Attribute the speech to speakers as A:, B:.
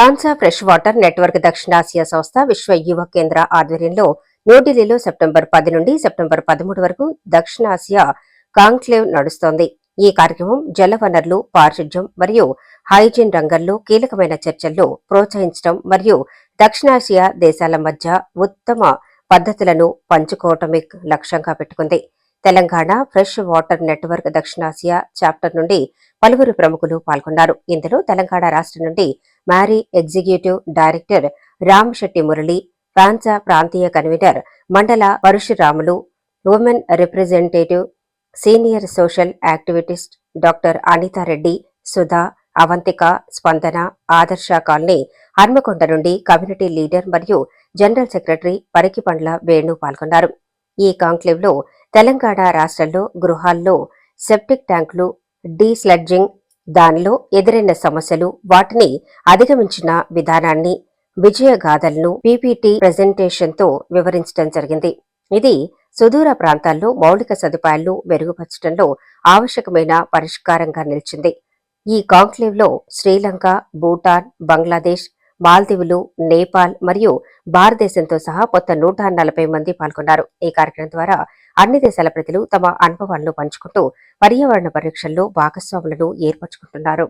A: ఫ్రాన్సా fresh water network దక్షిణాసియా సంస్థ విశ్వ యువ కేంద్ర ఆధ్వర్యంలో న్యూఢిల్లీలో సెప్టెంబర్ పది నుండి సెప్టెంబర్ పదమూడు వరకు దక్షిణాసియా కాంక్లేవ్ నడుస్తోంది. ఈ కార్యక్రమం జల వనరులు పారిశుధ్యం మరియు హైజీన్ రంగంలో కీలకమైన చర్చల్లో ప్రోత్సహించడం మరియు దక్షిణాసియా దేశాల మధ్య ఉత్తమ పద్ధతులను పంచుకోవటమే లక్ష్యంగా పెట్టుకుంది. తెలంగాణ ఫ్రెష్ వాటర్ నెట్వర్క్ దక్షిణాసియా చాప్టర్ నుండి పలువురు ప్రముఖులు పాల్గొన్నారు. ఇందులో తెలంగాణ రాష్ట్రం నుండి marry executive director Ram Shetty Murali ఫ్రాన్సా ప్రాంతీయ convener Mandala Parashuramulu women representative senior social activist doctor Anithareddy Sudha Avanthika Spandana Adarsha colony Hanamkonda నుండి కమ్యూనిటీ లీడర్ మరియు జనరల్ సెక్రటరీ పరికిపండ్ల వేణు పాల్గొన్నారు. ఈ కాంక్లేవ్లో తెలంగాణ రాష్ట్రంలో గృహాల్లో సెప్టిక్ ట్యాంకులు డీస్లడ్జింగ్ దానిలో ఎదురైన సమస్యలు వాటిని అధిగమించిన విధానాన్ని విజయగాథలను పీపీటీ ప్రజెంటేషన్తో వివరించడం జరిగింది. ఇది సుదూర ప్రాంతాల్లో మౌలిక సదుపాయాలను మెరుగుపరచడంలో ఆవశ్యకమైన పరిష్కారంగా నిలిచింది. ఈ కాంక్లేవ్లో శ్రీలంక భూటాన్ బంగ్లాదేశ్ మాల్దీవులు నేపాల్ మరియు భారతదేశంతో సహా మొత్తం నూట నలభై మంది పాల్గొన్నారు. ఈ కార్యక్రమం ద్వారా అన్ని దేశాల ప్రజలు తమ అనుభవాలను పంచుకుంటూ పర్యావరణ పరీక్షల్లో భాగస్వాములను ఏర్పరచుకుంటున్నారు.